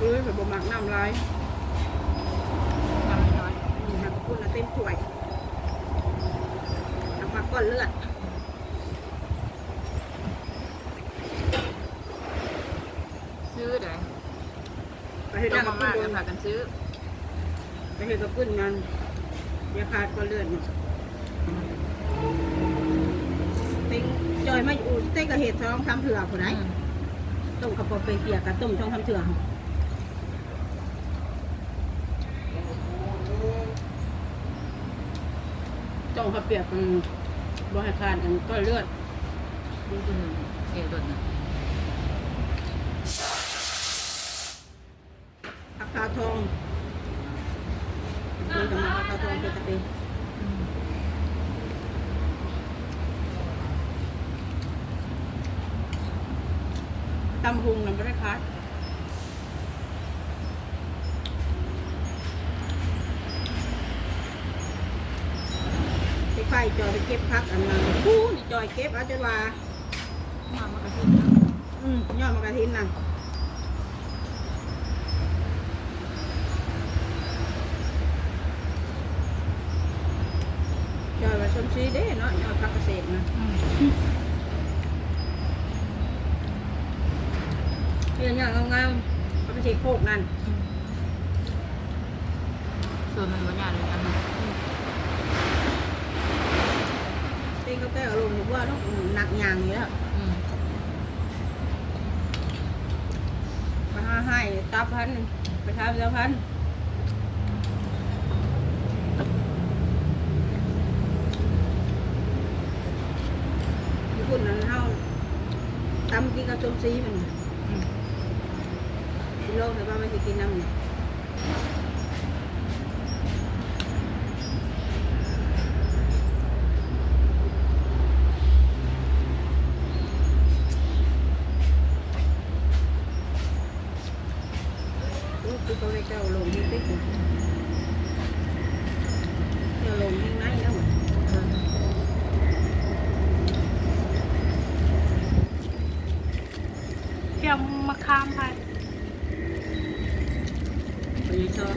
เลยแบบบ่มักน้ำลายน้ำน้อยนี่หักพุ่นละเต็มถ้วยหักมาก้อนเลือดซื้อเดี๋ยวไปเห็นหต้น้าองกับมาพุ่นม่ากันพากันซื้อไปเห็นกับพุ่นมันอย่าขาดก้อนเลือดเนาะเต็งจอยมาอยู่เต็งกับเห็ดท้องทำเถื่อผู้ใดอืมต้มข้าวโพดเป็นเกียกับต้มช่องทำเถื่อ ต้มข้าวเปียกมันบ่ให้ขาดกันก้อนเลือดดูตัวหนึ่งเอ๋ตัวหนึ่งผักกาทองเป็นกับมาผักกาทองเป็นตะเป็นตำหุงน้ำไม่ได้คั ดไปไฟจอยไปเก็บพักอันนั้นผู้นี่จอยเก็บเอาจนว่ามามากระทิ้งนะอืมยอดมากระทินน่ะจอยว่าชมซีเด้เนาะยอดพักเกษตรนะเรียนอย่างงามๆพักเกษตรโคกนั่นส่วนมันก็ยากเลยอันนั้น เต้นก็แก้อารมณ์ว่าต้องหนักยางอยู่แล้วอืมไปหาให้ตาพันไปทำตาพันญี่ปุ่นนั้นเฮาตำกินกับชมซีมันอืมกินโลกแต่ว่าไม่เคยกินน้ำนี่โอ้คือเขาเลยเจ้าลงที่ติ๊กเจ้าลงที่ไหนแล้ว เออ เกี่ยวมะขามไปไปยังชอบ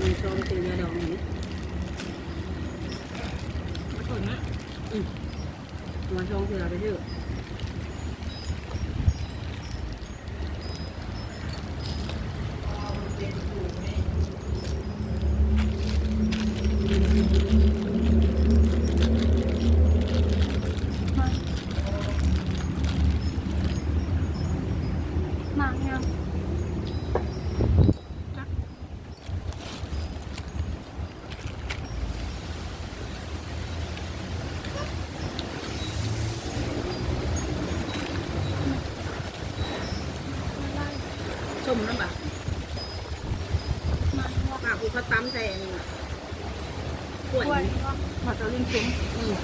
มันชอบไปซื้อยาดองอย่างนี้มาถึงนะมาชองคือเราไปซื้อห ชมน้ำแบบหมากยังปากกูเขาตั้มใส่อันนี้กล้วยกล้วยนี่ก็มาตัวลิ้นซุ้มอืม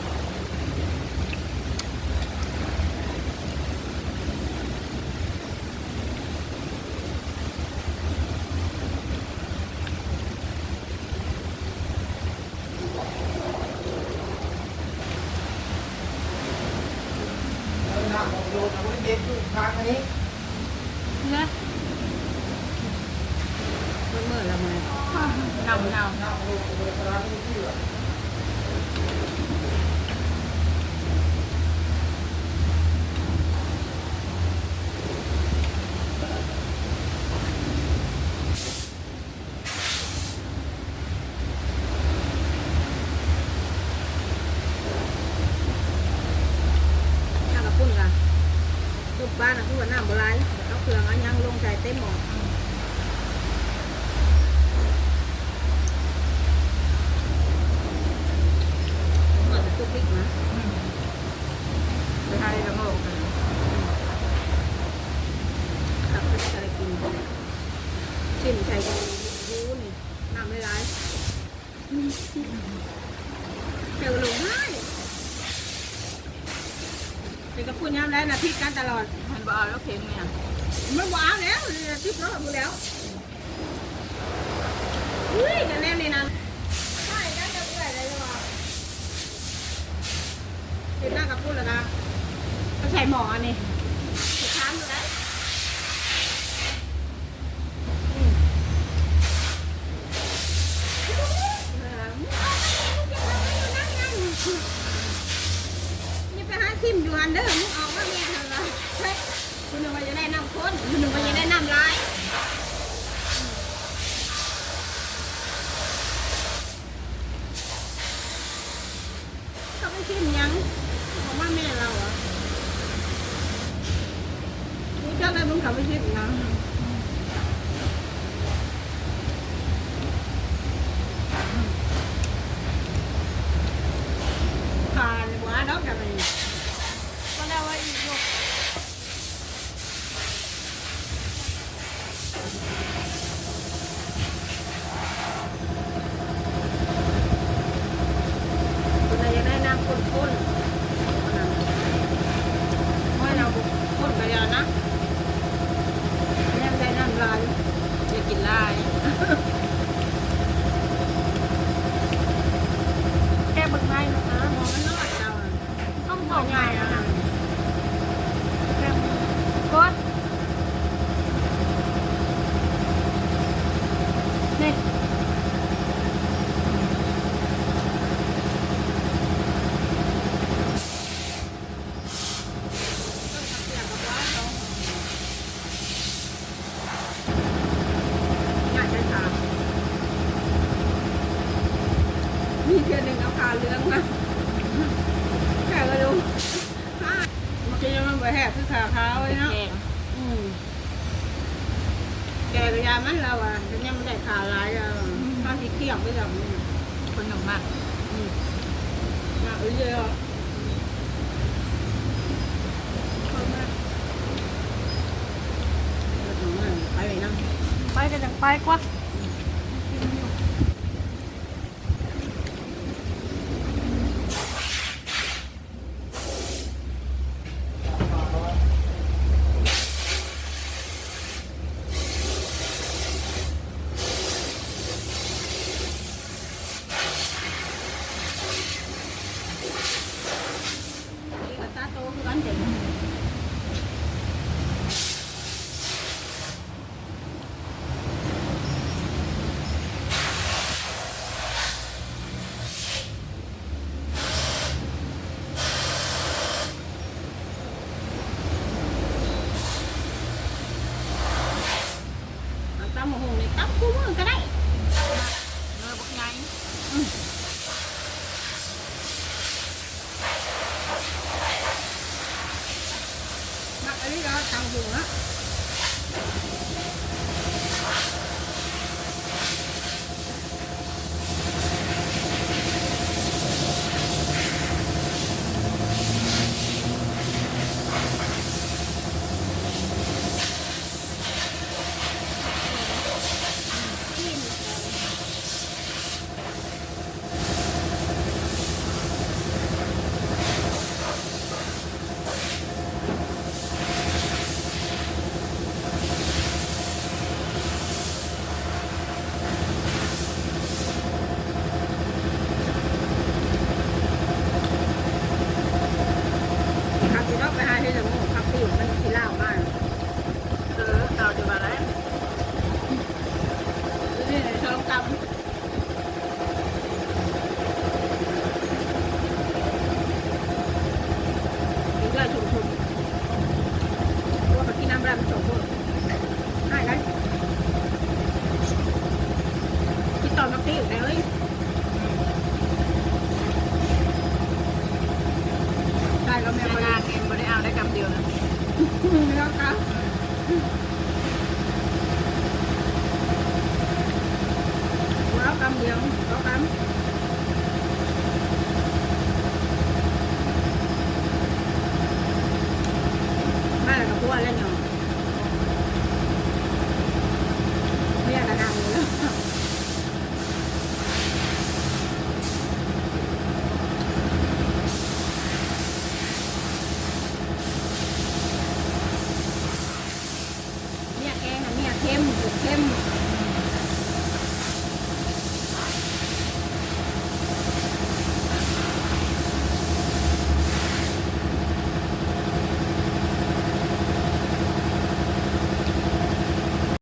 น้ำของโยนเอาไว้เด็กอยู่ทางนี้ เนื้อ เมื่อเมื่อละเมื่อ เน่าเน่า น้ำของโยนเอาไว้ตลาดนี้ที่ว่า น้ำกระปุ้นกันทุกบ้านนะทุกวันน้ำโบราณเอาเค รื่องเอายังลงใส่เต็มหม้อเหมือนตุ๊กติ๊กนะอืมไปให้ละโมกกันตับเป็นอะไรกินชิมใส่กันดูนี่น้ำไม่ร้ายเซลลงให้เป็นกระปุ้นย้ำแล้วนะพริกกันตลอดมันบ่เอาแล้วเค็มเนี่ย มันว้านแล้วเนี่ยพริกรสหมดแล้วเฮ้ยกันแน่เลยนะใช่ได้จะเปื่อยเลยว่ะเห็นหน้ากับพูดแล้วนะก็ใช้หมออันนี้ จิ้มยังเพราะว่าแม่เราอะรู้จ้าได้มึงขับไปจิ้มนะผ่านหัวแล้วกันเลยก็ได้ว่าอีกยกามันแล้วอะฉันยังไม่ได้ขาลายอะข้าวที่เคี่ยวไปแบบนี้คนหนุ่มมากมาเอ้ยเยอะไปเลยนะไปกันจังไปกว่า นี่ก็ตาโตคือกันเด็กตำมะฮงนี่ตับคู่มือก็ได้ เนื้อบักไง มัก อันนี้ก็ทำอยู่นะ ขับที่รอบไปหาที่สมุนขับที่อยู่มันที่ล่าวมาก เออเราจะมาแล้ว นี่ในช่องกำอีกเลยชุ่มๆ ตัวกับกินน้ำแบบสองคนได้ได้คิดตอนนักตีอยู่ไหนเอ้ยได้ก็แม่ในมางานเองไม่ได้เอาได้กำเดียวนะไม่ต้องกำว้าวกำเดียวก็กำ มาแล้วก็พวแล้วเนาะไม่อยากจะนั่งเลย เ